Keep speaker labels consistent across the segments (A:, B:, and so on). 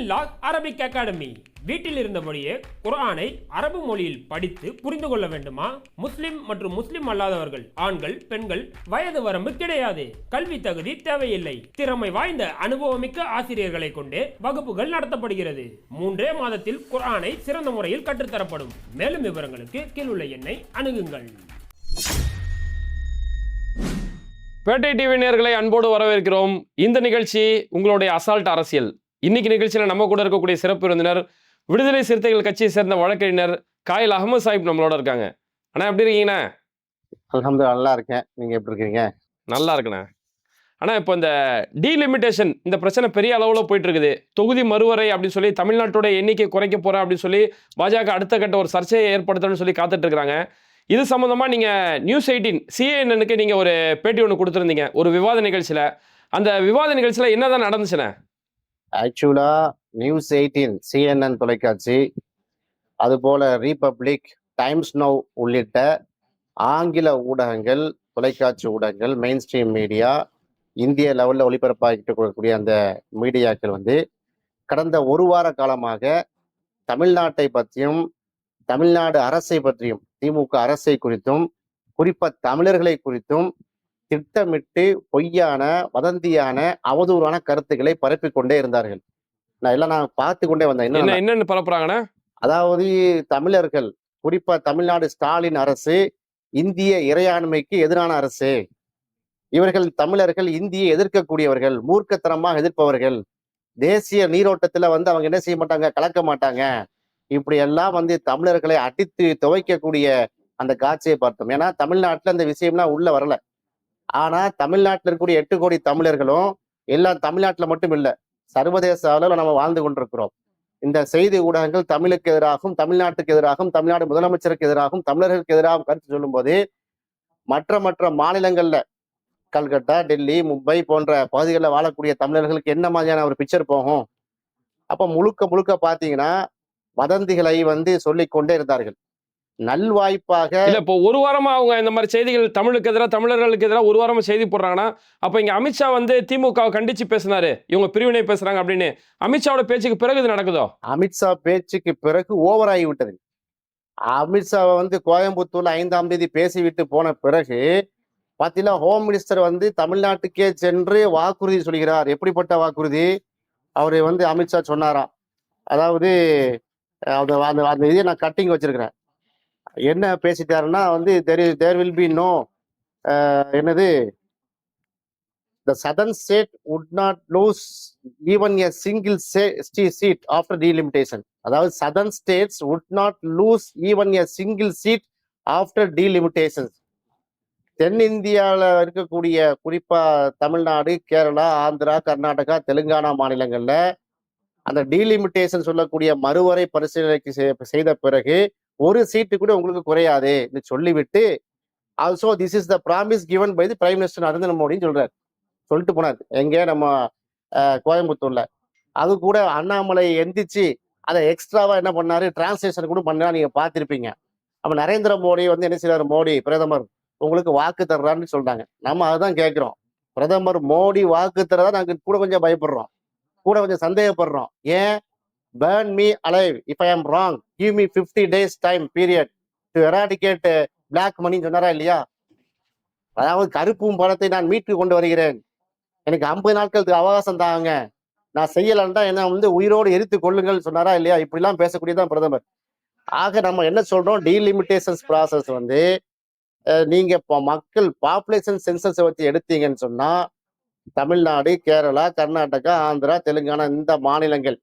A: பிஸ்மில்லா Arabic academy வீட்டில் இருந்தபடியே குரானை அரபு மொழியில் படித்து புரிந்து கொள்ள வேண்டுமா? முஸ்லிம் மற்றும் முஸ்லிம் அல்லாதவர்கள் ஆண்கள் பெண்கள் வயது வரம்பு கிடையாது. கல்வி தகுதி தேவையில்லை. திறமை வாய்ந்த அனுபவமிக்க ஆசிரியர்களை கொண்டு வகுப்புகள் நடத்தப்படுகிறது. மூன்றே மாதத்தில் குரானை சிறந்த முறையில் கற்றுத்தரப்படும். மேலும் விவரங்களுக்கு கீழுள்ள எண்ணை அணுகுங்கள்.
B: பேட்டை டிவி நேர்களை அன்போடு வரவேற்கிறோம். இந்த நிகழ்ச்சி உங்களுடைய அசால்ட் அரசியல். இன்னைக்கு நிகழ்ச்சியில் நம்ம கூட இருக்கக்கூடிய சிறப்பு விருந்தினர் விடுதலை சிறுத்தைகள் கட்சியை சேர்ந்த வழக்கறிஞர் காயில் அகமது சாஹிப் நம்மளோட இருக்காங்க. அண்ணா எப்படி இருக்கீங்கண்ணா?
C: அல்ஹம்து நல்லா இருக்கேன். நீங்க எப்படி இருக்கீங்க?
B: நல்லா இருக்குண்ணா. அண்ணா இப்போ இந்த டீலிமிட்டேஷன் இந்த பிரச்சனை பெரிய அளவில் போயிட்டு இருக்குது. தொகுதி மறுவரை அப்படின்னு சொல்லி தமிழ்நாட்டோட எண்ணிக்கை குறைக்க போறேன் அப்படின்னு சொல்லி பாஜக அடுத்த கட்ட ஒரு சர்ச்சையை ஏற்படுத்தணும்னு சொல்லி காத்துட்டு இருக்காங்க. இது சம்பந்தமா நீங்க நியூஸ் எயிட்டீன் சிஏஎன்னுக்கு நீங்க ஒரு பேட்டி ஒன்று கொடுத்துருந்தீங்க ஒரு விவாத நிகழ்ச்சியில. அந்த விவாத நிகழ்ச்சியில என்னதான் நடந்துச்சுண்ணே?
C: ஆக்சுவலா நியூஸ் எயிட்டீன் சிஎன்என் தொலைக்காட்சி அதுபோல ரீபப்ளிக் டைம்ஸ் நவ் உள்ளிட்ட ஆங்கில ஊடகங்கள் தொலைக்காட்சி ஊடகங்கள் மெயின் ஸ்ட்ரீம் மீடியா இந்திய லெவலில் ஒளிபரப்பாகிட்டு இருக்கக்கூடிய அந்த மீடியாக்கள் வந்து கடந்த ஒரு வார காலமாக தமிழ்நாட்டை பற்றியும் தமிழ்நாடு அரசை பற்றியும் திமுக அரசை குறித்தும் குறிப்பாக தமிழர்களை குறித்தும் திட்டமிட்டு பொய்யான வதந்தியான அவதூறான கருத்துக்களை பரப்பிக் கொண்டே இருந்தார்கள். நான் எல்லாம் நான் பார்த்து கொண்டே வந்தேன்.
B: என்ன
C: என்ன
B: என்னன்னு பரப்புறாங்கண்ணா?
C: அதாவது தமிழர்கள் குறிப்பா தமிழ்நாடு ஸ்டாலின் அரசு இந்திய இறையாண்மைக்கு எதிரான அரசு. இவர்கள் தமிழர்கள் இந்தியை எதிர்க்கக்கூடியவர்கள் மூர்க்கத்தனமாக எதிர்ப்பவர்கள். தேசிய நீரோட்டத்துல வந்து அவங்க என்ன செய்ய மாட்டாங்க? கலக்க மாட்டாங்க. இப்படி எல்லாம் வந்து தமிழர்களை அடித்து துவைக்கக்கூடிய அந்த காட்சியை பார்த்தோம். ஏன்னா தமிழ்நாட்டுல அந்த விஷயம்லாம் உள்ள வரல. ஆனா தமிழ்நாட்டில் இருக்கக்கூடிய எட்டு கோடி தமிழர்களும் எல்லாம் தமிழ்நாட்டுல மட்டும் இல்லை சர்வதேச அளவில் நம்ம வாழ்ந்து கொண்டிருக்கிறோம். இந்த செய்தி ஊடகங்கள் தமிழுக்கு எதிராகவும் தமிழ்நாட்டுக்கு எதிராகவும் தமிழ்நாடு முதலமைச்சருக்கு எதிராகவும் தமிழர்களுக்கு எதிராகவும் கருத்து சொல்லும்போது மற்ற மற்ற மாநிலங்கள்ல கல்கட்டா டெல்லி மும்பை போன்ற பகுதிகளில் வாழக்கூடிய தமிழர்களுக்கு என்ன மாதிரியான ஒரு பிக்சர் போகும்? அப்போ முழுக்க முழுக்க பார்த்தீங்கன்னா வதந்திகளை வந்து சொல்லிக்கொண்டே இருந்தார்கள். நல்வாய்ப்பாக
B: இல்ல இப்போ ஒரு வாரமா அவங்க இந்த மாதிரி செய்திகள் தமிழுக்கு எதிராக தமிழர்களுக்கு எதிராக ஒரு வாரமா செய்தி போடுறாங்கன்னா அப்ப இங்க அமித்ஷா வந்து திமுகவை கண்டிச்சு பேசினாரு. இவங்க பிரிவினை பேசுறாங்க அப்படின்னு. அமித்ஷாவோட பேச்சுக்கு பிறகு இது நடக்குதோ?
C: அமித்ஷா பேச்சுக்கு பிறகு ஓவர் ஆகிவிட்டது அமித்ஷா வந்து கோயம்புத்தூர்ல ஐந்தாம் தேதி பேசிவிட்டு போன பிறகு பாத்தீங்கன்னா ஹோம் மினிஸ்டர் வந்து தமிழ்நாட்டுக்கே சென்று வாக்குறுதி சொல்கிறார். எப்படிப்பட்ட வாக்குறுதி? அவர் வந்து அமித்ஷா சொன்னாராம். அதாவது அந்த அந்த இதை நான் கட்டிங் வச்சிருக்கிறேன். என்ன பேசிட்டாருன்னா வந்து there there will be no என்னது the southern state would not lose even a single seat after delimitation அதாவது southern states would not lose even a single seat after delimitation தென்னிந்தியாவில் இருக்கக்கூடிய குறிப்பாக தமிழ்நாடு கேரளா ஆந்திரா கர்நாடகா தெலுங்கானா மாநிலங்களில் அந்த டீலிமிட்டேஷன் சொல்லக்கூடிய மறுவரை பரிசீலனைக்கு செய்த பிறகு ஒரு சீட்டு கூட உங்களுக்கு குறையாது என்று சொல்லிவிட்டு also this is the promise given by the prime minister Narendra மோடின்னு சொல்றாரு. சொல்லிட்டு போனார். எங்கே நம்ம கோயம்புத்தூர்ல. அது கூட அண்ணாமலை எந்திரிச்சு அதை எக்ஸ்ட்ராவா என்ன பண்ணாரு? டிரான்ஸ்லேஷன் கூட பண்ணா நீங்க பார்த்துருப்பீங்க. அப்ப நரேந்திர மோடி வந்து என்ன செய்யறாரு மோடி பிரதமர் உங்களுக்கு வாக்கு தர்றான்னு சொல்றாங்க. நம்ம அதுதான் கேட்கிறோம். பிரதமர் மோடி வாக்கு தர்றதா நாங்க கூட கொஞ்சம் பயப்படுறோம். கூட கொஞ்சம் சந்தேகப்படுறோம். ஏன்? Burn me alive if I am wrong give me fifty days time period to eradicate black மணின்னு சொன்னாரா இல்லையா? அதாவது கருப்பும் பணத்தை நான் மீட்டு கொண்டு வருகிறேன். எனக்கு ஐம்பது நாட்களுக்கு அவகாசம் தாங்க. நான் செய்யலன்னா என்ன வந்து உயிரோடு எரித்து கொள்ளுங்கள் சொன்னாரா இல்லையா? இப்படிலாம் பேசக்கூடியதான் பிரதமர். ஆக நம்ம என்ன சொல்றோம்? டீலிமிட்டேஷன்ஸ் ப்ராசஸ் வந்து நீங்க இப்போ மக்கள் பாப்புலேஷன் சென்சஸ் வச்சு எடுத்தீங்கன்னு சொன்னா தமிழ்நாடு கேரளா கர்நாடகா ஆந்திரா தெலுங்கானா இந்த மாநிலங்கள்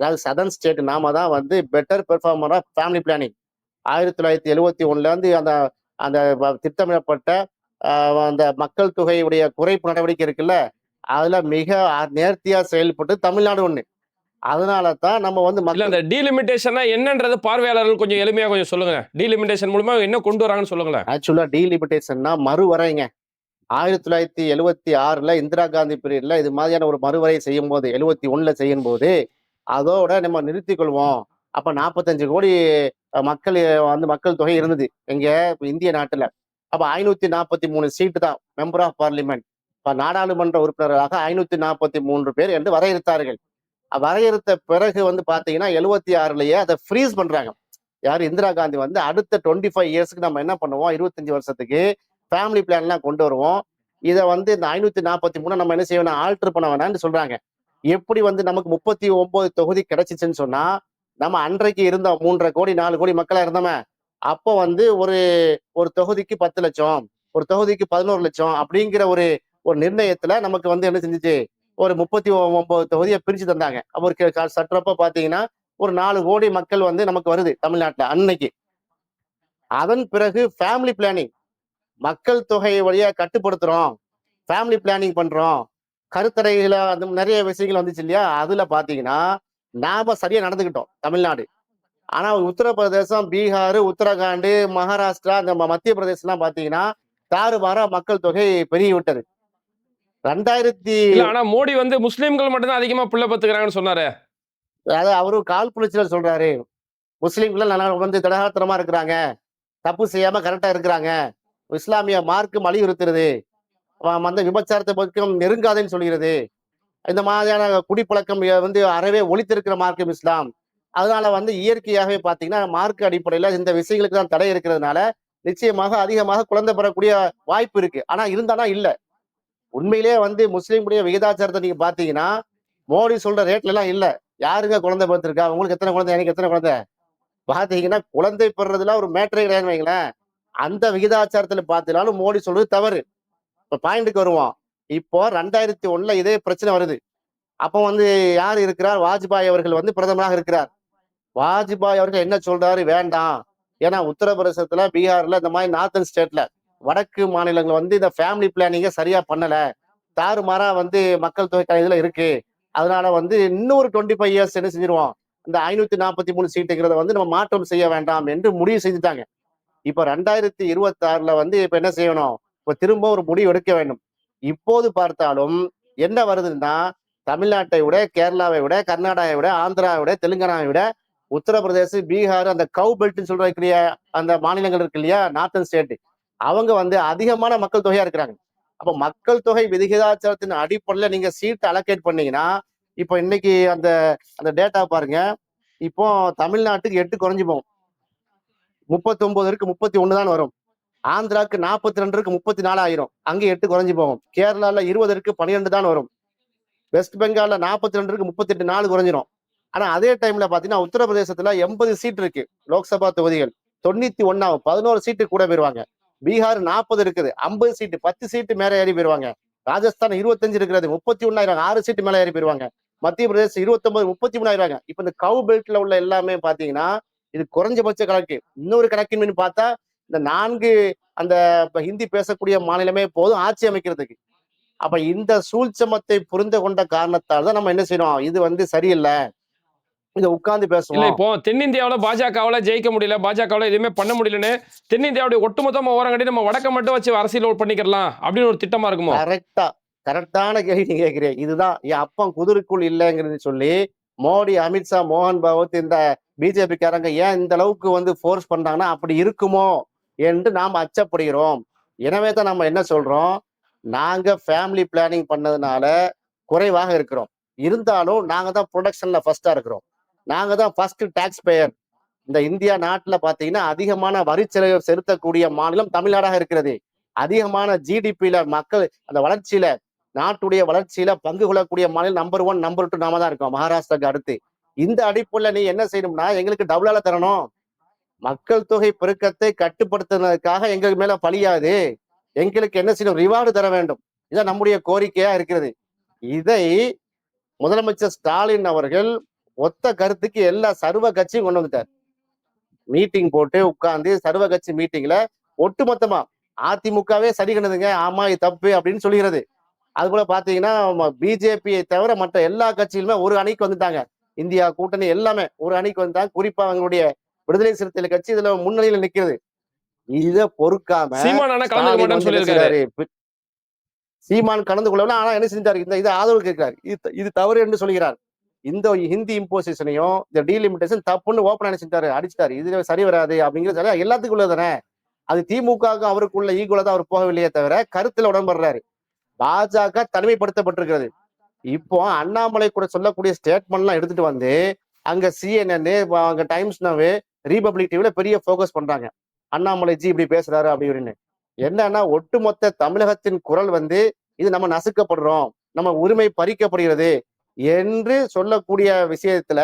C: அதாவது சதர்ன் ஸ்டேட் நாம தான் வந்து better performer of family planning ஆயிரத்தி தொள்ளாயிரத்தி எழுவத்தி ஒண்ணுல இருந்து அந்த அந்த திட்டமிடப்பட்ட அந்த மக்கள் தொகையுடைய குறைப்பு நடவடிக்கை இருக்குல்ல அதுல மிக அ- நேர்த்தியா செயல்பட்டு தமிழ்நாடு ஒண்ணு. அதனால தான் நம்ம வந்து மக்கள்
B: அந்த டீலிமிட்டேஷனா என்னன்றது பார்வையாளர்கள் கொஞ்சம் எளிமையா கொஞ்சம் சொல்லுங்க. டீலிமிட்டேஷன் மூலமா என்ன கொண்டு வராங்கன்னு சொல்லுங்களேன்.
C: ஆக்சுவலா டீலிமிட்டேஷன்னா மறுவரைங்க ஆயிரத்தி தொள்ளாயிரத்தி எழுவத்தி ஆறுல இந்திரா காந்தி பீரியட்ல இது மாதிரியான ஒரு மறுவரை செய்யும் போது எழுவத்தி ஒண்ணுல செய்யும் போது அதோட நம்ம நிறுத்தி கொள்வோம். அப்ப நாற்பத்தஞ்சு கோடி மக்கள் வந்து மக்கள் தொகை இருந்தது. எங்க இந்திய நாட்டுல. அப்ப ஐநூத்தி நாற்பத்தி மூணு சீட்டு தான் மெம்பர் ஆஃப் பார்லிமெண்ட் இப்ப நாடாளுமன்ற உறுப்பினர்களாக ஐநூத்தி நாற்பத்தி மூன்று பேர் என்று வரையறுத்தார்கள். வரையறுத்த பிறகு வந்து பாத்தீங்கன்னா எழுவத்தி ஆறுலயே அதை ஃப்ரீஸ் பண்றாங்க. யார்? இந்திரா காந்தி வந்து அடுத்த டுவெண்ட்டி ஃபைவ் இயர்ஸ்க்கு நம்ம என்ன பண்ணுவோம்? இருபத்தஞ்சு வருஷத்துக்கு ஃபேமிலி பிளான்லாம் கொண்டு வருவோம். இதை வந்து இந்த ஐநூத்தி நாற்பத்தி மூணு நம்ம என்ன செய்யணும்? ஆல்டர் பண்ண வேணாம்னு சொல்றாங்க. எப்படி வந்து நமக்கு முப்பத்தி ஒன்பது தொகுதி கிடைச்சிச்சுன்னு சொன்னா நம்ம அன்றைக்கு இருந்தோம் மூன்றரை கோடி நாலு கோடி மக்களா இருந்தோமே அப்போ வந்து ஒரு ஒரு தொகுதிக்கு பத்து லட்சம் ஒரு தொகுதிக்கு பதினோரு லட்சம் அப்படிங்கிற ஒரு ஒரு நிர்ணயத்துல நமக்கு வந்து என்ன செஞ்சுச்சு? ஒரு முப்பத்தி ஒன்பது தொகுதியை பிரிச்சு தந்தாங்க. அப்போ ஒரு சற்றப்ப பாத்தீங்கன்னா ஒரு நாலு கோடி மக்கள் வந்து நமக்கு வருது தமிழ்நாட்டுல அன்னைக்கு. அதன் பிறகு ஃபேமிலி பிளானிங் மக்கள் தொகையை வழியா கட்டுப்படுத்துறோம் ஃபேமிலி பிளானிங் பண்றோம் கருத்தடைகள அந்த நிறைய விஷயங்கள் வந்துச்சு இல்லையா? அதுல பாத்தீங்கன்னா நாம சரியா நடந்துக்கிட்டோம் தமிழ்நாடு. ஆனா உத்தரப்பிரதேசம் பீகார் உத்தரகாண்ட் மகாராஷ்டிரா இந்த மத்திய பிரதேசம்லாம் பாத்தீங்கன்னா தாறுமாறா மக்கள் தொகை பெருகி விட்டது ரெண்டாயிரத்தி
B: ஆனா மோடி வந்து முஸ்லீம்கள் மட்டும்தான் அதிகமா புள்ள பத்துக்கிறாங்கன்னு சொன்னாரு.
C: அதாவது அவரு கால் புளிச்சல் சொல்றாரு. முஸ்லீம்கள் நல்லா வந்து திடகாத்திரமா இருக்கிறாங்க. தப்பு செய்யாம கரெக்டா இருக்கிறாங்க. இஸ்லாமிய மார்க்கம் வலியுறுத்துறது. அவன் வந்து விபச்சாரத்தை பக்கம் நெருங்காதேன்னு சொல்கிறது இந்த மாதிரியான குடிப்பழக்கம் வந்து அறவே ஒழித்திருக்கிற மார்க்கம் இஸ்லாம். அதனால வந்து இயற்கையாகவே பாத்தீங்கன்னா மார்க் அடிப்படையில இந்த விஷயங்களுக்கு தான் தடை இருக்கிறதுனால நிச்சயமாக அதிகமாக குழந்தை பெறக்கூடிய வாய்ப்பு இருக்கு. ஆனா இருந்தானா இல்ல. உண்மையிலேயே வந்து முஸ்லீமுடைய விகிதாச்சாரத்தை நீங்க பாத்தீங்கன்னா மோடி சொல்ற ரேட்ல எல்லாம் இல்ல. யாருங்க குழந்தை பெற்றிருக்கா உங்களுக்கு எத்தனை குழந்தை? எனக்கு எத்தனை குழந்தை? பாத்தீங்கன்னா குழந்தை பெறதுல ஒரு மேட்டரே கிடையாதுன்னு வைங்களேன். அந்த விகிதாச்சாரத்துல பார்த்தீங்கன்னாலும் மோடி சொல்றது தவறு. இப்போ பாயிண்ட்டுக்கு வருவோம் இப்போ ரெண்டாயிரத்தி ஒண்ணுல இதே பிரச்சனை வருது. அப்போ வந்து யார் இருக்கிறார்? வாஜ்பாய் அவர்கள் வந்து பிரதமராக இருக்கிறார். வாஜ்பாய் அவர்கள் என்ன சொல்றாரு? வேண்டாம். ஏன்னா உத்தரப்பிரதேசத்துல பீகார்ல இந்த மாதிரி நார்த்தன் ஸ்டேட்ல வடக்கு மாநிலங்கள் வந்து இந்த ஃபேமிலி பிளானிங்கை சரியா பண்ணல. தாறுமாறா வந்து மக்கள் தொகை இதுல இருக்கு. அதனால வந்து இன்னொரு டுவெண்ட்டி ஃபைவ் இயர்ஸ் என்ன செஞ்சிருவோம் இந்த ஐநூத்தி நாற்பத்தி மூணு சீட்டுங்கிறத வந்து நம்ம மாற்றம் செய்ய வேண்டாம் என்று முடிவு செஞ்சுட்டாங்க இப்ப ரெண்டாயிரத்தி இருபத்தி ஆறுல வந்து இப்ப என்ன செய்யணும்? இப்போ திரும்ப ஒரு முடிவு எடுக்க வேண்டும். இப்போது பார்த்தாலும் என்ன வருதுன்னா தமிழ்நாட்டை விட கேரளாவை விட கர்நாடகாவை விட ஆந்திராவை விட தெலுங்கானாவை விட உத்தரப்பிரதேச பீகார் அந்த கவு பெல்ட்னு சொல்றக்கூடிய அந்த மாநிலங்கள் இருக்கு இல்லையா நார்த்தன் ஸ்டேட் அவங்க வந்து அதிகமான மக்கள் தொகையா இருக்கிறாங்க. அப்போ மக்கள் தொகை விகிதாச்சாரத்தின் அடிப்படையில நீங்க சீட் அலோகேட் பண்ணீங்கன்னா இப்போ இன்னைக்கு அந்த அந்த டேட்டா பாருங்க. இப்போ தமிழ்நாட்டுக்கு எட்டு குறைஞ்சி போகும். முப்பத்தி ஒன்பது இருக்கு முப்பத்தி ஒன்று தான் வரும். ஆந்திராக்கு நாற்பத்தி ரெண்டுக்கு முப்பத்தி முப்பத்தி நாலாயிரம் அங்கே எட்டு குறைஞ்சு போகும். கேரளால இருபது இருக்கு பன்னிரெண்டு தான் வரும். வெஸ்ட் பெங்கால்ல நாற்பத்தி ரெண்டுக்கு முப்பத்தி எட்டு நாலு குறைஞ்சிரும். ஆனா அதே டைம்ல பாத்தீங்கன்னா உத்தரப்பிரதேசத்துல எண்பது சீட் இருக்கு லோக்சபா தொகுதிகள். தொண்ணூத்தி ஒன்னாகும் பதினோரு சீட்டு கூட போயிருவாங்க. பீகார் நாற்பது இருக்குது ஐம்பது சீட்டு பத்து சீட்டு மேல ஏறி போயிருவாங்க. ராஜஸ்தான் இருபத்தஞ்சு இருக்கிறது முப்பத்தி ஒன்னாயிரம் ஆறு சீட்டு மேல ஏறி போயிருவாங்க. மத்திய பிரதேசம் இருபத்தொன்பது முப்பத்தி மூணாயிரம். இப்ப இந்த கவு பெல்ட்ல உள்ள எல்லாமே பாத்தீங்கன்னா இது குறைஞ்சபட்ச கணக்கு. இன்னொரு கணக்கின் பார்த்தா இந்த நான்கு அந்த ஹிந்தி பேசக்கூடிய மாநிலமே போதும் ஆட்சி அமைக்கிறதுக்கு. அப்ப இந்த சூழ்ச்சமத்தை புரிந்து கொண்ட காரணத்தால் தான் நம்ம என்ன செய்யணும்? இது வந்து சரியில்லை. இத உட்கார்ந்து பேசுவோம்.
B: இப்போ தென்னிந்தியாவுல பாஜகவால ஜெயிக்க முடியல பாஜகவால எதுவுமே பண்ண முடியலன்னு தென்னிந்தியாவுடைய ஒட்டுமொத்தமா ஓரம் கட்டி நம்ம வடக்க மட்டும் வச்சு அரசியல் பண்ணிக்கலாம் அப்படின்னு ஒரு திட்டமா இருக்குமோ?
C: கரெக்டா கரெக்டான கேள்வி நீங்க கேட்கிறீங்க. இதுதான் என் அப்பன் குதிரைக்குள் இல்லைங்கிறது சொல்லி மோடி அமித்ஷா மோகன் பகவத் இந்த பிஜேபி காரங்க ஏன் இந்த அளவுக்கு வந்து ஃபோர்ஸ் பண்றாங்கன்னா அப்படி இருக்குமோ? என்று நாம் அச்சப்படுகிறோம். எனவே தான் நம்ம என்ன சொல்றோம்? நாங்க ஃபேமிலி பிளானிங் பண்ணதுனால குறைவாக இருக்கிறோம். இருந்தாலும் நாங்க தான் ப்ரொடக்ஷன்ல ஃபர்ஸ்டா இருக்கிறோம். நாங்க தான் ஃபர்ஸ்ட் டாக்ஸ் பேயர் இந்த இந்தியா நாட்டில் பார்த்தீங்கன்னா அதிகமான வரி செலுத்தக்கூடிய மாநிலம் தமிழ்நாடாக இருக்கிறது. அதிகமான ஜிடிபியில மக்கள் அந்த வளர்ச்சியில நாட்டுடைய வளர்ச்சியில பங்கு கொள்ளக்கூடிய மாநிலம் நம்பர் ஒன் நம்பர் டூ நாம தான் இருக்கோம். மகாராஷ்டிராக்கு அடுத்து. இந்த அடிப்படையில நீ என்ன செய்யணும்னா எங்களுக்கு டபுளால தரணும். மக்கள் தொகை பெருக்கத்தை கட்டுப்படுத்துனதுக்காக எங்களுக்கு மேல பழியாது. எங்களுக்கு என்ன செய்யணும்? ரிவார்டு தர வேண்டும். இதான் நம்முடைய கோரிக்கையா இருக்கிறது. இதை முதலமைச்சர் ஸ்டாலின் அவர்கள் ஒத்த கருத்துக்கு எல்லா சர்வ கட்சியும் கொண்டு வந்துட்டார். மீட்டிங் போட்டு உட்கார்ந்து சர்வ கட்சி மீட்டிங்ல ஒட்டுமொத்தமா அதிமுகவே சரி கண்டதுங்க. ஆமா இது தப்பு அப்படின்னு சொல்லுகிறது அது போல பாத்தீங்கன்னா பிஜேபியை தவிர மற்ற எல்லா கட்சியிலுமே ஒரு அணிக்கு வந்துட்டாங்க. இந்தியா கூட்டணி எல்லாமே ஒரு அணிக்கு வந்தாங்க குறிப்பா அவங்களுடைய விடுதலை சிறுத்தைகள் கட்சி இதுல முன்னணியில நிக்கிறது. இத பொறுக்காம
B: சீமான்
C: கலந்து கொள்ளவில்லை ஆனா என்ன செஞ்சாரு? இந்த இது ஆதரவு கேட்கிறார். இது இது தவறு என்று சொல்கிறார். இந்த ஹிந்தி இம்போசிஷனையும் இந்த டீலிமிட்டேஷன் தப்புன்னு ஓப்பன் அடிச்சுட்டாரு அடிச்சிட்டாரு. இது சரி வராது அப்படிங்கிறது எல்லாத்துக்கும் உள்ளதானே அது திமுகவுக்கு அவருக்குள்ள ஈக்குவலா தான் அவர் போகவில்லையே தவிர கருத்துல உடன்படுறாரு. பாஜக தனிமைப்படுத்தப்பட்டிருக்கிறது. இப்போ அண்ணாமலை கூட சொல்லக்கூடிய ஸ்டேட்மெண்ட்லாம் எடுத்துட்டு வந்து அங்க சிஎன்என் அங்க டைம்ஸ் நவு ரீபப்ளிக் டிவில பெரிய ஃபோக்கஸ் பண்றாங்க. அண்ணாமலை ஜி இப்படி பேசுறாரு அப்படி இப்படின்னு. என்னன்னா ஒட்டுமொத்த தமிழகத்தின் குரல் வந்து இது நம்ம நசுக்கப்படுறோம் நம்ம உரிமை பறிக்கப்படுகிறது என்று சொல்லக்கூடிய விஷயத்துல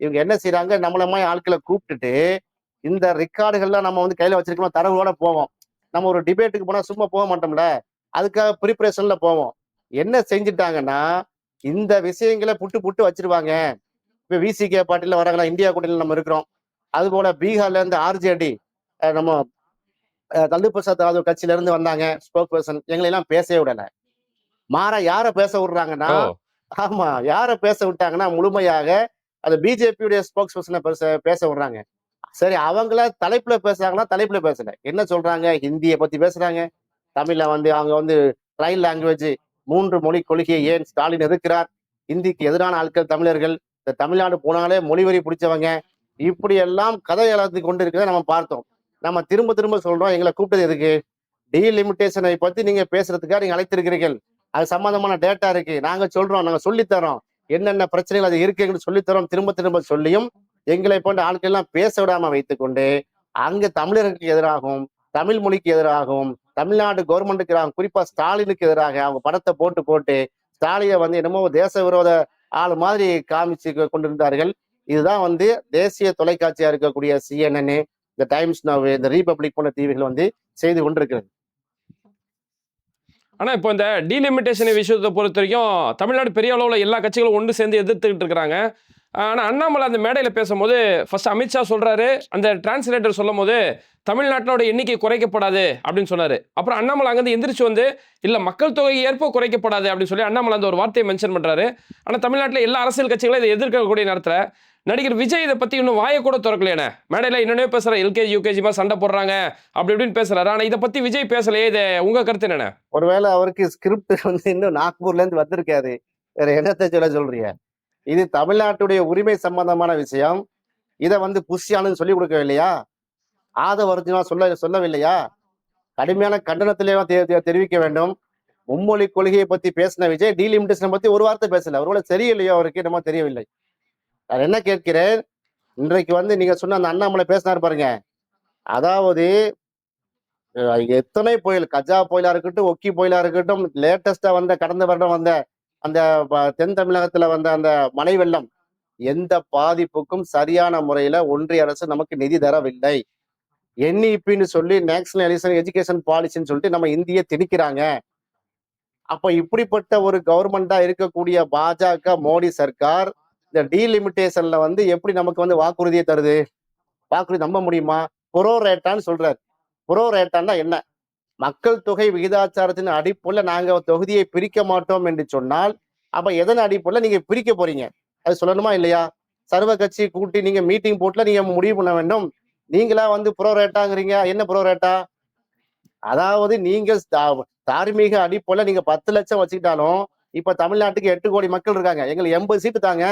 C: இவங்க என்ன செய்யறாங்க நம்மள மாதிரி ஆட்களை கூப்பிட்டுட்டு இந்த ரெக்கார்டுகள்லாம் நம்ம வந்து கையில வச்சிருக்கோம் தரவோட போவோம். நம்ம ஒரு டிபேட்டுக்கு போனா சும்மா போக மாட்டோம்ல அதுக்காக ப்ரிப்பரேஷன்ல போவோம். என்ன செஞ்சுட்டாங்கன்னா இந்த விஷயங்களை புட்டு புட்டு வச்சிருவாங்க. இப்ப விசிகே பார்ட்டில வராங்களா இந்தியா கூட்டணியில் நம்ம இருக்கிறோம். அது போல பீகார்ல இருந்து ஆர்ஜேடி நம்ம லல்லு பிரசாத் யாதவ் கட்சியில இருந்து வந்தாங்க ஸ்போக் பர்சன் எங்களை எல்லாம் பேசவே விடல. மாறா யார பேச விடுறாங்கன்னா ஆமா யார பேச விட்டாங்கன்னா முழுமையாக அது பிஜேபியுடைய ஸ்போக்ஸ் பர்சனை பேச பேச விடுறாங்க. சரி அவங்கள தலைப்புல பேசுறாங்கன்னா தலைப்புல பேசல. என்ன சொல்றாங்க? ஹிந்தியை பத்தி பேசுறாங்க. தமிழ்ல வந்து அவங்க வந்து ட்ரைன் லாங்குவேஜ் மூன்று மொழி கொள்கையை ஏன் ஸ்டாலின் எதிர்க்கிறார்? ஹிந்திக்கு எதிரான ஆட்கள் தமிழர்கள். இந்த தமிழ்நாடு போனாலே மொழிவரி பிடிச்சவங்க. இப்படியெல்லாம் கதை எழுதி கொண்டு இருக்கிறத நம்ம பார்த்தோம். நம்ம திரும்ப திரும்ப சொல்றோம் எங்களை கூப்பிட்டது எதுக்கு? டீலிமிட்டேஷனை பத்தி நீங்க பேசுறதுக்காக நீங்க அழைத்திருக்கிறீர்கள். அது சம்பந்தமான டேட்டா இருக்கு. நாங்க சொல்றோம் நாங்க சொல்லித்தரோம். என்னென்ன பிரச்சனைகள் அது இருக்குன்னு சொல்லித்தரோம். திரும்ப திரும்ப சொல்லியும் எங்களை போன்ற ஆட்கள் எல்லாம் பேச விடாம வைத்துக்கொண்டு அங்க தமிழர்களுக்கு எதிராகவும் தமிழ் மொழிக்கு எதிராகவும் தமிழ்நாடு கவர்மெண்ட்டுக்கு எதிராகவும் குறிப்பா ஸ்டாலினுக்கு எதிராக அவங்க படத்தை போட்டு போட்டு ஸ்டாலினை வந்து என்னமோ தேச விரோத ஆள் மாதிரி காமிச்சு கொண்டிருந்தார்கள். இதுதான் வந்து தேசிய தொலைக்காட்சியா இருக்கக்கூடிய சிஎன்என் இந்த டைம்ஸ் நவ் இந்த ரீபப்ளிக் போன்ற டிவிகள் வந்து செய்து கொண்டிருக்கிறது.
B: ஆனா இப்போ இந்த டீலிமிட்டேஷன் விஷயத்தை பொறுத்த வரைக்கும் தமிழ்நாடு பெரிய அளவில் எல்லா கட்சிகளும் ஒன்று சேர்ந்து எதிர்த்துக்கிட்டு இருக்கிறாங்க. ஆனா அண்ணாமலை அந்த மேடையில் பேசும்போது ஃபர்ஸ்ட் அமித்ஷா சொல்றாரு அந்த டிரான்ஸ்லேட்டர் சொல்லும் போது தமிழ்நாட்டினோட எண்ணிக்கை குறைக்கப்படாது அப்படின்னு சொன்னாரு. அப்புறம் அண்ணாமலை அங்கேருந்து எந்திரிச்சு வந்து இல்ல மக்கள் தொகை ஏற்ப குறைக்கப்படாது அப்படின்னு சொல்லி அண்ணாமலை அந்த ஒரு வார்த்தையை மென்ஷன் பண்றாரு. ஆனா தமிழ்நாட்டில் எல்லா அரசியல் கட்சிகளும் இதை எதிர்க்கக்கூடிய நேரத்தில் நடிகர் விஜய் இதை பத்தி இன்னும் வாயை கூட திறக்கலையானே மேடையில் இன்னொன்னே பேசுகிறேன் எல்கேஜி யூகேஜி மாதிரி சண்டை போடுறாங்க. அப்படி இப்படின்னு பேசுகிறாரு ஆனா இதை பத்தி விஜய் பேசலையே. இதை உங்க கருத்து என்னென்ன
C: ஒருவேளை அவருக்கு ஸ்கிரிப்ட் வந்து இன்னும் நாக்பூர்ல இருந்து வந்திருக்காது. வேற என்னத்தை சொல்ல சொல்றீங்க? இது தமிழ்நாட்டுடைய உரிமை சம்பந்தமான விஷயம். இதை வந்து புஷியானு சொல்லி கொடுக்கவில்லையா ஆதவர்ஜுனா சொல்ல சொல்லவில்லையா? கடுமையான கண்டனத்திலேயே தெரிவிக்க வேண்டும். மும்மொழி கொள்கையை பத்தி பேசின விஜய் டீலிமிட்டேஷனை பத்தி ஒரு வார்த்தை பேசல. ஒருவேளை தெரியலையோ அவருக்கு என்னமோ தெரியவில்லை. நான் என்ன கேட்கிறேன்? இன்றைக்கு வந்து நீங்க சொன்ன அந்த அண்ணாமலை பேசினார் பாருங்க. அதாவது எத்தனை புயல்? கஜா புயலா இருக்கட்டும் ஒக்கி புயலா இருக்கட்டும் லேட்டஸ்டா வந்த கடந்த வருடம் வந்த அந்த தென் தமிழகத்துல வந்த அந்த மழை வெள்ளம் எந்த பாதிப்புக்கும் சரியான முறையில ஒன்றிய அரசு நமக்கு நிதி தரவில்லை. என்இபின்னு சொல்லி நேஷனல் எஜுகேஷன் பாலிசின்னு சொல்லிட்டு நம்ம இந்திய திணிக்கிறாங்க. அப்ப இப்படிப்பட்ட ஒரு கவர்மெண்டா இருக்கக்கூடிய பாஜக மோடி சர்க்கார் இந்த டீலிமிட்டேஷன்ல வந்து எப்படி நமக்கு வந்து வாக்குறுதியை தருது? வாக்குறுதி நம்ப முடியுமா? புரோ ரேட்டான்னு சொல்றாரு. புரோ ரேட்டான்னா என்ன? மக்கள் தொகை விகிதாச்சாரத்தின் அடிப்புல நாங்க தொகுதியை பிரிக்க மாட்டோம் என்று சொன்னால் அப்ப எதன் அடிப்புல நீங்க பிரிக்க போறீங்க? அது சொல்லணுமா இல்லையா? சர்வ கட்சி கூட்டி நீங்க மீட்டிங் போட்டுல நீங்க முடிவு பண்ண வேண்டும். நீங்களா வந்து புரோ ரேட்டாங்கிறீங்க என்ன புரோ ரேட்டா அதாவது நீங்க தா- தார்மீக அடிப்படையில நீங்க பத்து லட்சம் வச்சுக்கிட்டாலும் இப்ப தமிழ்நாட்டுக்கு எட்டு கோடி மக்கள் இருக்காங்க. எங்களுக்கு எண்பது சீட்டு தாங்க.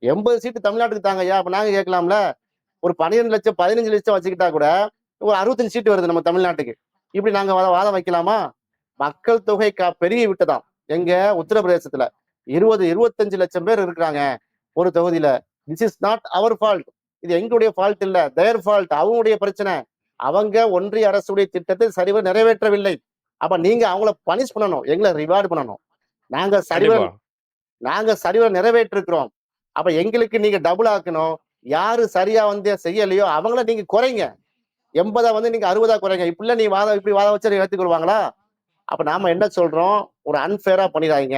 C: எண்பது சீட்டு தமிழ்நாட்டுக்கு தாங்க ஐயா அப்ப நாங்க கேட்கலாம்ல? ஒரு பன்னிரெண்டு லட்சம் பதினஞ்சு லட்சம் வச்சுக்கிட்டா கூட ஒரு அறுபத்தஞ்சு சீட்டு வருது நம்ம தமிழ்நாட்டுக்கு. இப்படி நாங்க வாத- வாதம் வைக்கலாமா? மக்கள் தொகை க- பெருகி விட்டதாம். எங்க? உத்தரப்பிரதேசத்துல. இருபது இருபத்தஞ்சு லட்சம் பேர் இருக்கிறாங்க ஒரு தொகுதியில. This is not our fault இது எங்களுடைய ஃபால்ட் இல்ல. தேர் ஃபால்ட் அவங்களுடைய பிரச்சனை. அவங்க ஒன்றிய அரசுடைய திட்டத்தை சரிவர நிறைவேற்றவில்லை. அப்ப நீங்க அவங்கள பனிஷ் பண்ணணும். எங்களை ரிவார்டு பண்ணணும். நாங்க சரிவர நாங்க சரிவர நிறைவேற்றிருக்கிறோம். அப்ப எங்களுக்கு நீங்க டபுள் ஆக்கணும். யாரு சரியா வந்து செய்யலையோ அவங்கள நீங்க குறைங்க. எண்பதா வந்து நீங்க அறுபதா குறைங்க. இப்படிலாம் நீ வாதம் இப்படி வாதம் வச்சு ஏத்துக்கொள்வாங்களா அப்ப நாம என்ன சொல்றோம்? ஒரு அன்ஃபேரா பண்ணிடாங்க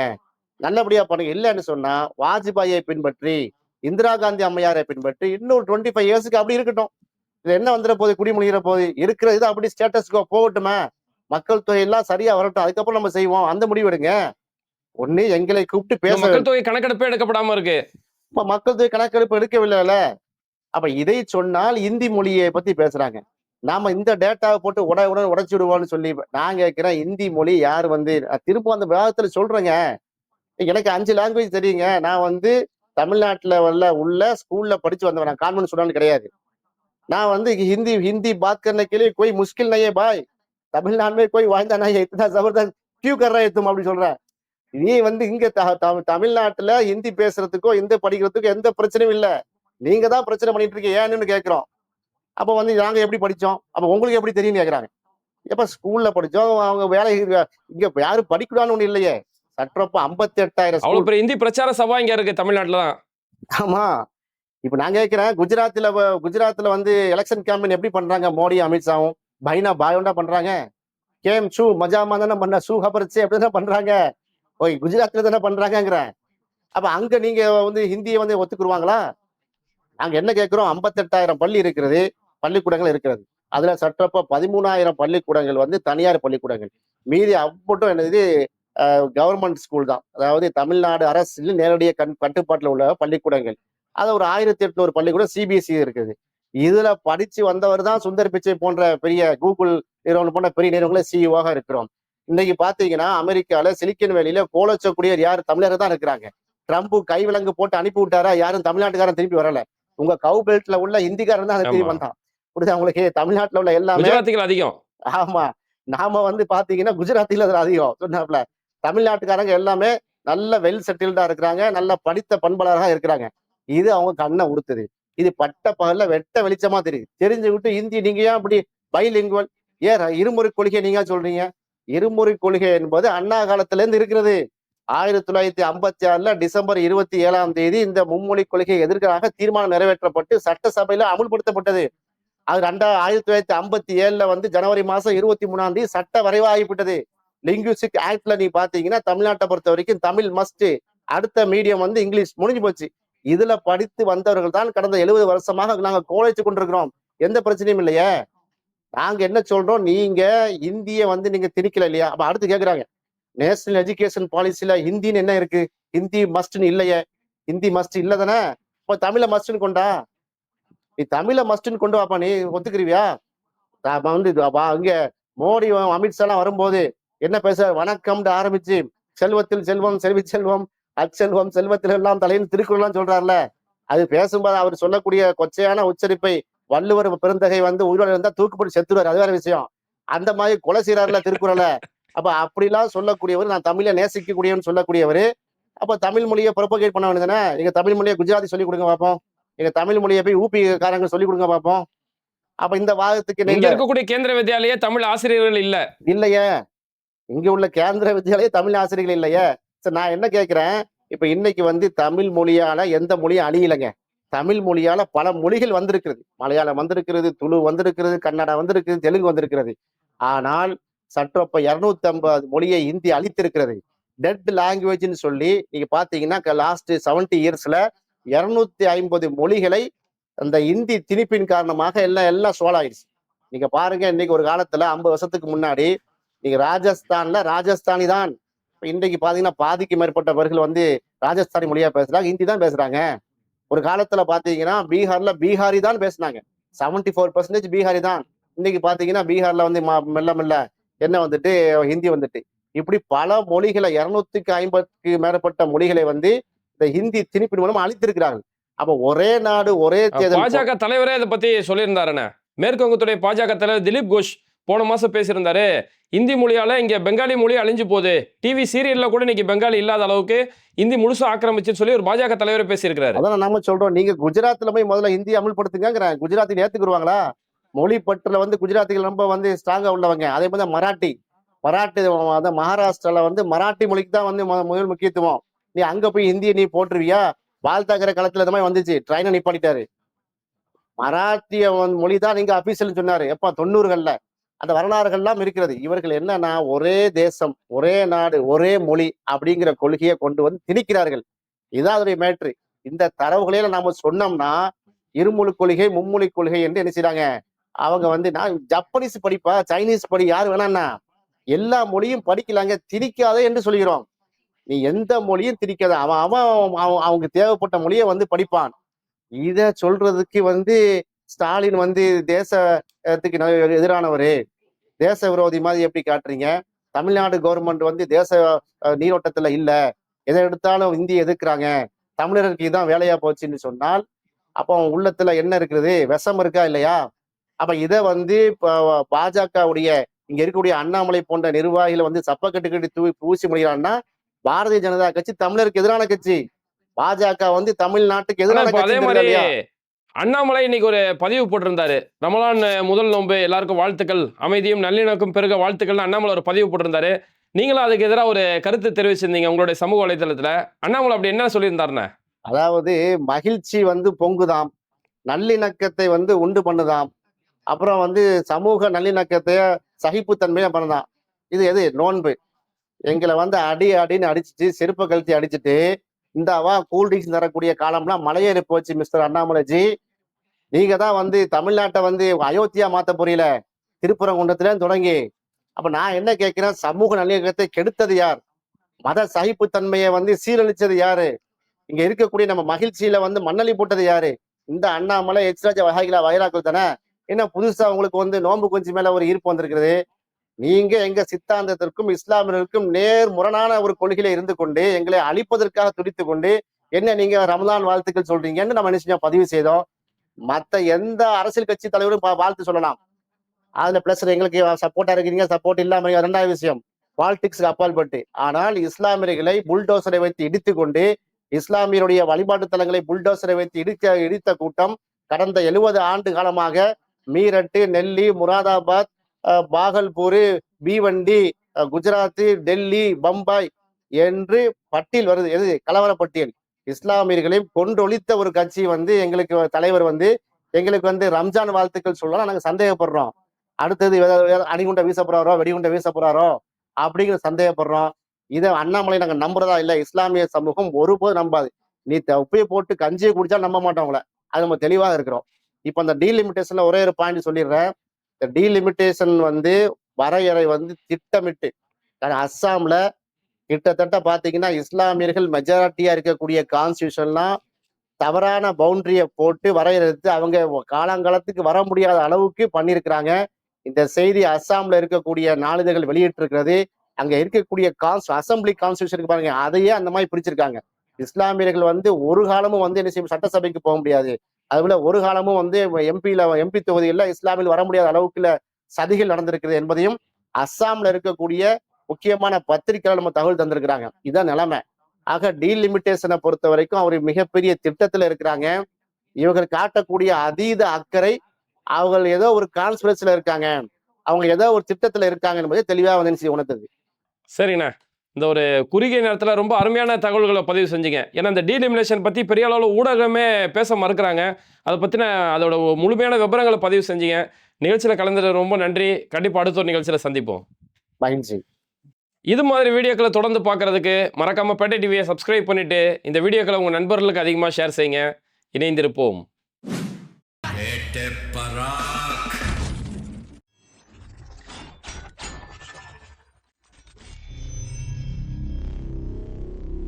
C: நல்லபடியா பண்ணுங்க. இல்லைன்னு சொன்னா வாஜ்பாயை பின்பற்றி இந்திரா காந்தி அம்மையாரை பின்பற்றி இன்னும் டுவெண்ட்டி ஃபைவ் இயர்ஸ்க்கு அப்படி இருக்கட்டும். இது என்ன வந்துட போகுது? குடிமொழிகிற போது இருக்கிற இது அப்படி ஸ்டேட்டஸ்க்கோ போகட்டுமே. மக்கள் தொகை எல்லாம் சரியா வரட்டும். அதுக்கப்புறம் நம்ம செய்வோம். அந்த முடிவு எடுங்க. ஒன்னு எங்களை கூப்பிட்டு பேச
B: மக்கள் தொகை கணக்கெடுப்பே எடுக்கப்படாம இருக்கு.
C: இப்ப மக்கள் தொகை கணக்கெடுப்பு எடுக்கவில்லைல. அப்ப இதை சொன்னால் இந்தி மொழியை பத்தி பேசுறாங்க. நாம இந்த டேட்டாவை போட்டு உட உடனே உடச்சு விடுவோம்னு சொல்லி நான் கேட்கிறேன் இந்தி மொழி யார் வந்து? திரும்ப அந்த விவாதத்துல சொல்றேங்க. எனக்கு அஞ்சு லாங்குவேஜ் தெரியுங்க. நான் வந்து தமிழ்நாட்டில் உள்ள உள்ள ஸ்கூல்ல படிச்சு வந்தவன். நான் கான்வென்ட் ஸ்டூடெண்ட் கிடையாது. நான் வந்து ஹிந்தி ஹிந்தி பாத் கரன கேலி கோய் முஸ்கில் நையே பாய். தமிழ்நாடு போய் வாழ்ந்தா நான் இத்தனா ஜபர்தஸ்த் கியூ கர்றா எத்தும் அப்படின்னு சொல்றேன். நீ வந்து இங்க தமிழ்நாட்டுல ஹிந்தி பேசுறதுக்கோ ஹிந்தி படிக்கிறதுக்கோ எந்த பிரச்சனையும் இல்ல. நீங்க தான் பிரச்சனை பண்ணிட்டு இருக்கீங்க. ஏன்னு கேக்குறோம்? அப்ப வந்து நாங்க எப்படி படிச்சோம்? அப்ப உங்களுக்கு எப்படி தெரியும் கேக்குறாங்க. எப்ப ஸ்கூல்ல படிச்சோம்? அவங்க வேலை இங்க யாரும் படிக்கூடாதுன்னு ஒண்ணு இல்லையே. சற்றப்ப ஐம்பத்தி எட்டாயிரம்
B: அவ்வளவு பெரிய இந்தி பிரச்சார சபா இங்க இருக்கு தமிழ்நாட்டுல தான்.
C: ஆமா. இப்ப நான் கேட்கிறேன் குஜராத்ல குஜராத்ல வந்து எலெக்ஷன் கேம்பெயின் எப்படி பண்றாங்க? மோடி அமித்ஷாவும் பைனா பாயோண்டா பண்றாங்க? கேம் ஷூ மஜாமா தானே பண்ண ஷூ ஹபர்ச்சி அப்படி தானே பண்றாங்க? ஓய் குஜராத்ல தானே பண்றாங்கங்கிறேன் அப்ப அங்க நீங்க வந்து ஹிந்தியை வந்து ஒத்துக்குருவாங்களா? நாங்க என்ன கேட்கிறோம் ஐம்பத்தெட்டாயிரம் பள்ளி இருக்கிறது பள்ளிக்கூடங்கள் இருக்கிறது. அதுல சற்றப்ப பதிமூணாயிரம் பள்ளிக்கூடங்கள் வந்து தனியார் பள்ளிக்கூடங்கள். மீதி அவ்வளோ என்னது கவர்மெண்ட் ஸ்கூல் தான். அதாவது தமிழ்நாடு அரசில் நேரடிய கண் கட்டுப்பாட்டில் உள்ள பள்ளிக்கூடங்கள். அது ஒரு ஆயிரத்தி எட்நூறு பள்ளிக்கூடம் சிபிஎஸ்சி இருக்குது. இதுல படிச்சு வந்தவர் தான் சுந்தர் பிச்சை போன்ற பெரிய கூகுள் நிறுவனம் போன்ற பெரிய நிறுவனங்களை சிஇஓவாக இருக்கிறோம். இன்னைக்கு பாத்தீங்கன்னா அமெரிக்கால சிலிக்கன் வேலியில கோலச்சக்கூடியவர் யார்? தமிழர் தான் இருக்கிறாங்க. ட்ரம்ப் கைவிலங்கு போட்டு அனுப்பி விட்டாரா? யாரும் தமிழ்நாட்டுக்காரன் திருப்பி வரல. உங்க கவு பெல்ட்ல உள்ள இந்திக்காரன் தான் திருப்பி
B: ஆமா.
C: வந்தான். புரியுதா உங்களுக்கு? தமிழ்நாட்டுல உள்ள எல்லாமே
B: அதிகம்.
C: ஆமா. நாம வந்து பாத்தீங்கன்னா குஜராத்தில அதுல அதிகம். சொன்னாப்ல. தமிழ்நாட்டுக்காரங்க எல்லாமே நல்ல வெல் செட்டில்டா இருக்கிறாங்க. நல்ல படித்த பண்பாளராக இருக்கிறாங்க. இது அவங்க கண்ணை உறுத்துது. இது பட்ட பகல்ல வெட்ட வெளிச்சமா தெரியுது. தெரிஞ்சு விட்டு இந்தி நீங்க ஏன் அப்படி பைலிங்குவல் ஏன் ர- இருமொழி கொள்கை நீங்க சொல்றீங்க? இருமுறை கொள்கை என்பது அண்ணா காலத்துல இருந்து இருக்கிறது. ஆயிரத்தி தொள்ளாயிரத்தி ஐம்பத்தி ஆறுல டிசம்பர் இருபத்தி ஏழாம் தேதி இந்த மும்மொழி கொள்கை எதிர்க்காக தீர்மானம் நிறைவேற்றப்பட்டு சட்டசபையில அமுல்படுத்தப்பட்டது. அது ரெண்டா ஆயிரத்தி தொள்ளாயிரத்தி ஐம்பத்தி ஏழுல வந்து ஜனவரி மாசம் இருபத்தி மூணாம் தேதி சட்ட வரைவாகிவிட்டது. லிங்குவிஸ்டிக் ஆக்ட்ல நீ பாத்தீங்கன்னா தமிழ்நாட்டை பொறுத்த வரைக்கும் தமிழ் மஸ்ட் அடுத்த மீடியம் வந்து இங்கிலீஷ். முடிஞ்சு போச்சு. இதுல படித்து வந்தவர்கள் தான் கடந்த எழுபது வருஷமாக நாங்க கோழைச்சு கொண்டிருக்கிறோம். எந்த பிரச்சனையும் இல்லையே? நாங்க என்ன சொல்றோம்? நீங்க இந்திய வந்து நீங்க திணிக்கல இல்லையா? அப்ப அடுத்து கேக்குறாங்க. நேஷனல் எஜுகேஷன் பாலிசில ஹிந்தின்னு என்ன இருக்கு? ஹிந்தி மஸ்ட்னு இல்லையே. ஹிந்தி மஸ்ட் இல்ல தானே? இப்போ தமிழ மஸ்ட்னு கொண்டா? நீ தமிழ மஸ்ட்னு கொண்டு வாப்பா நீ ஒத்துக்கிறியா? வந்து இது வா- இங்க மோடி அமித்ஷாலாம் வரும்போது என்ன பேச வணக்கம்னு ஆரம்பிச்சு செல்வத்தில் செல்வம் செல்வி செல்வம் அச்செல்வம் செல்வத்தில் எல்லாம் தலையின் திருக்குறள்லாம் சொல்றாருல. அது பேசும்போது அவர் சொல்லக்கூடிய கொச்சையான உச்சரிப்பை வள்ளுவர் பெருந்தகை வந்து உயிரோட இருந்தா தூக்குப்பட்டு செத்துருவாரு. அது வேற விஷயம். அந்த மாதிரி கொலை செய்யறாருல திருக்குறளை. அப்ப அப்படிலாம் சொல்லக்கூடியவர் நான் தமிழை நேசிக்கக்கூடியவன் சொல்லக்கூடியவர். அப்ப தமிழ் மொழியை ப்ரொபகேட் பண்ண வேண்டியதானே எங்க தமிழ் மொழியை குஜராத்தி சொல்லி கொடுங்க பார்ப்போம் எங்க தமிழ் மொழியை போய் ஊபி காரங்க சொல்லி கொடுங்க பார்ப்போம் அப்ப இந்த வாதத்துக்கு நீங்க
B: இருக்கக்கூடிய கேந்திர வித்யாலய தமிழ் ஆசிரியர்கள் இல்ல.
C: இல்லையே. இங்க உள்ள கேந்திர வித்யாலய தமிழ் ஆசிரியர்கள் இல்லையே. சரி நான் என்ன கேட்கிறேன்? இப்ப இன்னைக்கு வந்து தமிழ் மொழியால எந்த மொழியும் அழியலைங்க. தமிழ் மொழியால பல மொழிகள் வந்திருக்கிறது. மலையாளம் வந்திருக்கிறது துளு வந்திருக்கிறது கன்னடா வந்திருக்கிறது தெலுங்கு வந்திருக்கிறது. ஆனால் சற்றப்ப இருநூத்தி ஐம்பது மொழியை இந்தி அழித்திருக்கிறது. டெட் லாங்குவேஜ்னு சொல்லி நீங்க பாத்தீங்கன்னா லாஸ்ட் செவன்டி இயர்ஸ்ல இருநூத்தி ஐம்பது மொழிகளை அந்த இந்தி திணிப்பின் காரணமாக எல்லாம் எல்லாம் சோழாயிடுச்சு நீங்க பாருங்க இன்னைக்கு ஒரு காலத்துல ஐம்பது வருஷத்துக்கு முன்னாடி நீங்க ராஜஸ்தான்ல ராஜஸ்தானி தான். இப்போ இன்றைக்கு பாத்தீங்கன்னா பாதிக்கு மேற்பட்டவர்கள் வந்து ராஜஸ்தானி மொழியா பேசுறாங்க ஹிந்தி தான் பேசுறாங்க. ஒரு காலத்துல பாத்தீங்கன்னா பீகார்ல பீகாரி தான் பேசுனாங்க. 74% ஃபோர் பர்சன்டேஜ் பீகாரி தான். இன்னைக்கு பாத்தீங்கன்னா பீகார்ல வந்து மெல்ல மெல்ல என்ன வந்துட்டு ஹிந்தி வந்துட்டு. இப்படி பல மொழிகளை இருநூத்துக்கு ஐம்பதுக்கு மேற்பட்ட மொழிகளை வந்து இந்த ஹிந்தி திணிப்பின் மூலம் அழித்திருக்கிறார்கள். அப்ப ஒரே நாடு ஒரே தேர்தல்
B: பாஜக தலைவரே இதை பத்தி சொல்லியிருந்தாருண்ணே மேற்கு வங்கத்துடைய பாஜக தலைவர் திலீப் கோஷ் போன மாதம் பேசியிருந்தாரு. இந்தி மொழியால இங்கே பெங்காலி மொழி அழிஞ்சு போகுது. டிவி சீரியலில் கூட இன்னைக்கு பெங்காலி இல்லாத அளவுக்கு இந்தி முழுசாக ஆக்கிரமிச்சுன்னு சொல்லி ஒரு பாஜக தலைவர் பேசியிருக்கிறாரு.
C: அதான் நாம சொல்கிறோம் நீங்கள் குஜராத்தில் போய் முதல்ல ஹிந்தி அமல்படுத்துங்கிறேன் குஜராத்தில் ஏற்றுக்குருவாங்களா மொழி பற்றுல வந்து குஜராத்திகள் ரொம்ப வந்து ஸ்ட்ராங்காக உள்ளவங்க. அதே மாதிரி தான் மராட்டி. மராட்டி அதான் மகாராஷ்டிராவில் வந்து மராட்டி மொழிக்கு தான் வந்து முதல் முக்கியத்துவம். நீ அங்கே போய் ஹிந்தியை நீ போட்டுருவியா? வாழ்த்தாக்கிற காலத்தில் இந்த மாதிரி வந்துச்சு. ட்ரெயினை நிப்பாட்டிட்டாரு. மராட்டிய மொழி தான் நீங்க அபிஷியல் சொன்னாரு. எப்ப தொண்ணூறுகள்ல. அந்த வரலாறுகள்லாம் இருக்கிறது. இவர்கள் என்னன்னா ஒரே தேசம் ஒரே நாடு ஒரே மொழி அப்படிங்கிற கொள்கையை கொண்டு வந்து திணிக்கிறார்கள். இதான் அதனுடைய மேட்ரு. இந்த தரவுகளையில நாம சொன்னோம்னா இருமொழி கொள்கை மும்மொழி கொள்கை என்று என்ன செய்றாங்க? அவங்க வந்து நான் ஜப்பனீஸ் படிப்பா சைனீஸ் படி யார் வேணாம்னா எல்லா மொழியும் படிக்கலாங்க திணிக்காத என்று சொல்கிறோம் நீ எந்த மொழியும் திணிக்காத. அவன் அவன் அவன் அவங்க தேவைப்பட்ட மொழியை வந்து படிப்பான். இத சொல்றதுக்கு வந்து ஸ்டாலின் வந்து தேசத்துக்கு ந- எதிரானவரு. தேச விரோதி மாதிரி எப்படி காட்டுறீங்க? தமிழ்நாடு கவர்மெண்ட் வந்து தேச நீரோட்டத்துல இல்ல. எதை எடுத்தாலும் இந்தி எதிர்க்கிறாங்க. தமிழருக்கு இதான் வேலையா போச்சுன்னு சொன்னால் அப்போ உள்ளத்துல என்ன இருக்குது? விஷம் இருக்கா இல்லையா? அப்ப இதை வந்து பாஜகவுடைய இங்க இருக்கக்கூடிய அண்ணாமலை போன்ற நிர்வாகிகள் வந்து சப்ப கட்டு கட்டி தூவி பூசி முடிகிறான்னா பாரதிய ஜனதா கட்சி தமிழருக்கு எதிரான கட்சி. பாஜக வந்து தமிழ்நாட்டுக்கு எதிரான கட்சி
B: அண்ணாமலை இன்னைக்கு ஒரு பதிவு போட்டிருந்தாரு. ரமலான் முதல் நோன்பு எல்லாருக்கும் வாழ்த்துக்கள். அமைதியும் நல்லிணக்கம் பெருக வாழ்த்துக்கள்னு அண்ணாமலை ஒரு பதிவு போட்டிருந்தாரு. நீங்களும் அதுக்கு எதிராக ஒரு கருத்து தெரிவிச்சிருந்தீங்க உங்களுடைய சமூக வலைதளத்துல அண்ணாமலை அப்படி என்ன சொல்லியிருந்தாருண்ணே?
C: அதாவது மகிழ்ச்சி வந்து பொங்குதாம். நல்லிணக்கத்தை வந்து உண்டு பண்ணுதாம். அப்புறம் வந்து சமூக நல்லிணக்கத்தை சகிப்புத்தன்மையா பண்ணுதான் இது எது? நோன்பு. எங்களை வந்து அடி அடின்னு அடிச்சிட்டு செருப்பை கழுத்தி அடிச்சிட்டு இந்தாவா கூல்ட்ரிங்க்ஸ் தரக்கூடிய காலம்லாம் மலையேறி போச்சு மிஸ்டர் அண்ணாமலைஜி. நீங்க தான் வந்து தமிழ்நாட்டை வந்து அயோத்தியா மாத்த புரியல திருப்புறங்குன்றத்துல தொடங்கி. அப்ப நான் என்ன கேட்கிறேன்? சமூக நல்லிணக்கத்தை கெடுத்தது யார்? மத சகிப்புத்தன்மையை வந்து சீரழிச்சது யாரு? இங்க இருக்கக்கூடிய நம்ம மகிழ்ச்சியில வந்து மண்ணலி போட்டது யாரு? இந்த அண்ணாமலை எச்ராஜ வகைகளா வயலாக்கள் தானே? என்ன புதுசா உங்களுக்கு வந்து நோன்பு கொஞ்சம் மேல ஒரு ஈர்ப்பு வந்திருக்கிறது? நீங்க எங்க சித்தாந்தத்திற்கும் இஸ்லாமியர்களுக்கும் நேர் முரணான ஒரு கொள்கையில இருந்து கொண்டு எங்களை அழிப்பதற்காக துடித்து கொண்டு என்ன நீங்க ரமலான் வாழ்த்துக்கள் சொல்றீங்கன்னு நம்ம என்ன பதிவு செய்தோம். மத்த எந்த அரசியல் கட்சி தலைவரும் வாழ்த்து சொல்லலாம். அதுல பிளஸ் எங்களுக்கு சப்போர்ட்டா இருக்கீங்க சப்போர்ட் இல்லாம ரெண்டாவது விஷயம். பாலிடிக்ஸ்க்கு அப்பால்பட்டு. ஆனால் இஸ்லாமியர்களை புல்டோசரை வைத்து இடித்து கொண்டு இஸ்லாமியருடைய வழிபாட்டு தலங்களை புல்டோசரை வைத்து இடிக்க இடித்த கூட்டம் கடந்த எழுபது ஆண்டு காலமாக மீரட்டு நெல்லி முராதாபாத் பாகல்பூர் பீவண்டி குஜராத் டெல்லி பம்பாய் என்று பட்டியல் வருது. எது? கலவர பட்டியல். இஸ்லாமியர்களையும் கொண்டொழித்த ஒரு கட்சி வந்து எங்களுக்கு தலைவர் வந்து எங்களுக்கு வந்து ரம்ஜான் வாழ்த்துக்கள் சொல்லலாம். நாங்கள் சந்தேகப்படுறோம். அடுத்தது அணிகுண்டை வீச போறாரோ வெடிகுண்ட வீச போறாரோ அப்படிங்கிற சந்தேகப்படுறோம். இதை அண்ணாமலை நாங்கள் நம்புறதா இல்லை. இஸ்லாமிய சமூகம் ஒருபோதும் நம்பாது. நீ தப்பையை உப்பையை போட்டு கஞ்சியை குடிச்சா நம்ப மாட்டோம் அது நம்ம தெளிவாக இருக்கிறோம். இப்போ அந்த டீலிமிட்டேஷன்ல ஒரே ஒரு பாயிண்ட் சொல்லிடுறேன். இந்த டீலிமிட்டேஷன் வந்து வரையறை வந்து திட்டமிட்டு அஸ்ஸாம்ல கிட்டத்தட்ட பாத்தீங்கன்னா இஸ்லாமியர்கள் மெஜாரிட்டியா இருக்கக்கூடிய கான்ஸ்டியூஷன்லாம் தவறான பவுண்டரியை போட்டு வரையறுத்து அவங்க காலங்காலத்துக்கு வர முடியாத அளவுக்கு பண்ணியிருக்கிறாங்க. இந்த செய்தி அஸ்ஸாம்ல இருக்கக்கூடிய நாளிதழ்கள் வெளியிட்டிருக்கிறது. அங்க இருக்கக்கூடிய கான்ஸ் அசம்பிளி கான்ஸ்டியூஷன் பாருங்க அதையே அந்த மாதிரி பிரிச்சிருக்காங்க. இஸ்லாமியர்கள் வந்து ஒரு காலமும் வந்து என்ன செய்யும் சட்டசபைக்கு போக முடியாது. அதுபோல ஒரு காலமும் வந்து எம்பியில எம்பி தொகுதிகளில் இஸ்லாமில் வர முடியாத அளவுக்குள்ள சதிகள் நடந்திருக்கிறது என்பதையும் அஸ்ஸாம்ல இருக்கக்கூடிய முக்கியமான பத்திரிகைகள் நம்ம தகவல் தந்திருக்கிறாங்க. இதான் நிலைமை. ஆக டீலிமிட்டேஷனை பொறுத்த வரைக்கும் அவர் மிகப்பெரிய திட்டத்துல இருக்கிறாங்க. இவங்க காட்டக்கூடிய அதீத அக்கறை அவங்க ஏதோ ஒரு கான்ஸ்பிரன்ஸ்ல இருக்காங்க. அவங்க ஏதோ ஒரு திட்டத்துல இருக்காங்க என்பதை தெளிவா வந்து என்ன செய்ய உணர்த்துது?
B: இந்த ஒரு குறுகிய நேரத்தில் ரொம்ப அருமையான தகவல்களை பதிவு செஞ்சீங்க. ஏன்னா இந்த டீலிமினேஷன் பற்றி பெரிய அளவில் ஊடகமே பேச மறுக்கிறாங்க. அதை பற்றின அதோட முழுமையான விவரங்களை பதிவு செஞ்சீங்க. நிகழ்ச்சியில் கலந்துட்டு ரொம்ப நன்றி. கண்டிப்பாக அடுத்த ஒரு நிகழ்ச்சியில் சந்திப்போம்.
C: மகிழ்ச்சி.
B: இது மாதிரி வீடியோக்களை தொடர்ந்து பார்க்கறதுக்கு மறக்காமல் பேட்டை டிவியை சப்ஸ்கிரைப் பண்ணிவிட்டு இந்த வீடியோக்களை உங்கள் நண்பர்களுக்கு அதிகமாக ஷேர் செய்யுங்க. இணைந்திருப்போம்.